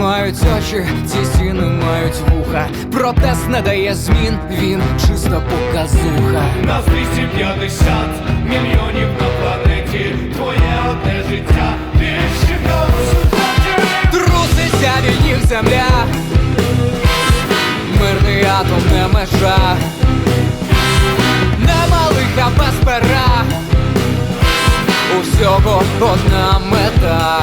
мають очі, ці стіни мають вуха. Протест не дає змін, він чиста показуха. Нас 250 мільйонів на планеті. Твоє одне життя. Більше в Труситься від них земля, мирний атом не межа, нема лиха без пера, у всього одна мета.